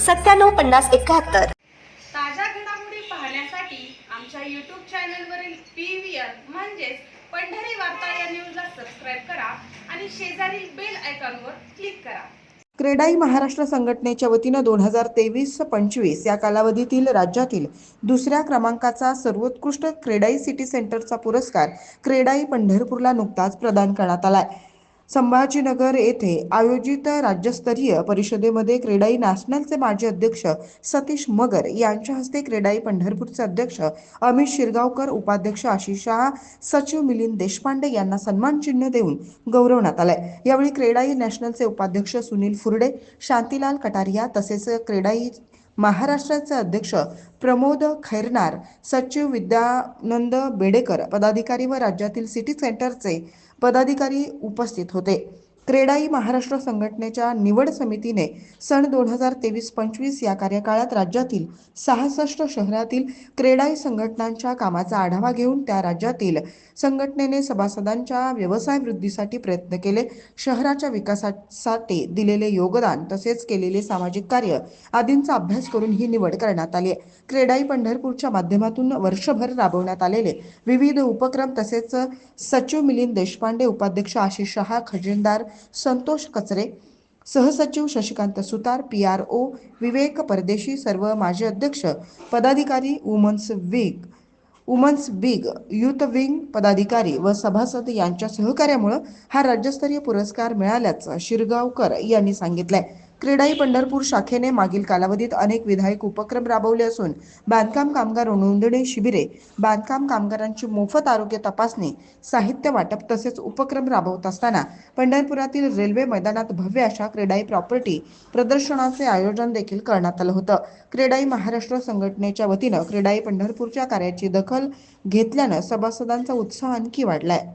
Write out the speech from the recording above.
सत्त्याण्णव पन्नास एकाहत्तर. ताज्या घडामोडी पाहण्यासाठी आमच्या यूट्यूब चॅनलवरील पी व्ही आर म्हणजेच पंढरी वार्ता या न्यूजला सबस्क्राईब करा आणि शेजारील बेल आयकॉनवर क्लिक करा. क्रेडाई महाराष्ट्र संघटनेच्या वतीनं दोन हजार तेवीस पंचवीस या कालावधीतील राज्यातील दुसऱ्या क्रमांकाचा सर्वोत्कृष्ट क्रेडाई सिटी सेंटरचा पुरस्कार क्रेडाई पंढरपूरला नुकताच प्रदान करण्यात आलाय. संभाजीनगर येथे आयोजित राज्यस्तरीय परिषदेमध्ये क्रेडाई नॅशनलचे माजी अध्यक्ष सतीश मगर यांच्या हस्ते क्रेडाई पंढरपूरचे अध्यक्ष अमित शिरगावकर उपाध्यक्ष आशिष शहा सचिव मिलिंद देशपांडे यांना सन्मान चिन्ह देऊन गौरवण्यात आलंय. यावेळी क्रेडाई नॅशनलचे उपाध्यक्ष सुनील फुरडे शांतीलाल कटारिया तसेच क्रेडाई महाराष्ट्राचे अध्यक्ष प्रमोद खैरनार सचिव विद्यानंद बेडेकर पदाधिकारी व राज्यातील सिटी सेंटरचे पदाधिकारी उपस्थित होते. क्रेडाई महाराष्ट्र संघटनेच्या निवड समितीने सन दोन हजार तेवीस पंचवीस या कार्यकाळात राज्यातील सहासष्ट शहरातील क्रेडाई संघटनांच्या कामाचा आढावा घेऊन त्या राज्यातील संघटनेने सभासदांच्या व्यवसाय वृद्धीसाठी प्रयत्न केले शहराच्या विकासासाठी दिलेले योगदान तसेच केलेले सामाजिक कार्य आदींचा अभ्यास करून ही निवड करण्यात आली आहे. क्रेडाई पंढरपूरच्या माध्यमातून वर्षभर राबवण्यात आलेले विविध उपक्रम तसेच सचिव मिलिंद देशपांडे उपाध्यक्ष आशिष शहा खजिनदार संतोष कचरे सहसचिव Shashikant Sutar P R O Vivek Pardeshi सर्व माजी अध्यक्ष पदाधिकारी women's wing. Women's big youth wing पदाधिकारी व सभासद यांच्या सहकार्यामुळे हा राज्यस्तरीय पुरस्कार मिळाल्याचं शिरगावकर यांनी सांगितलंय. क्रीडाई पंढरपूर शाखेने मागील कालावधीत अनेक विधायक उपक्रम राबवले असून बांधकाम कामगार नोंदणी शिबिरे बांधकाम कामगारांची मोफत आरोग्य तपासणी साहित्य वाटप तसेच उपक्रम राबवत असताना पंढरपुरातील रेल्वे मैदानात भव्य अशा क्रीडाई प्रॉपर्टी प्रदर्शनाचे आयोजन देखील करण्यात आलं होतं. क्रीडाई महाराष्ट्र संघटनेच्या वतीनं क्रीडाई पंढरपूरच्या कार्याची दखल घेतल्यानं सभासदांचा उत्साह आणखी वाढलाय.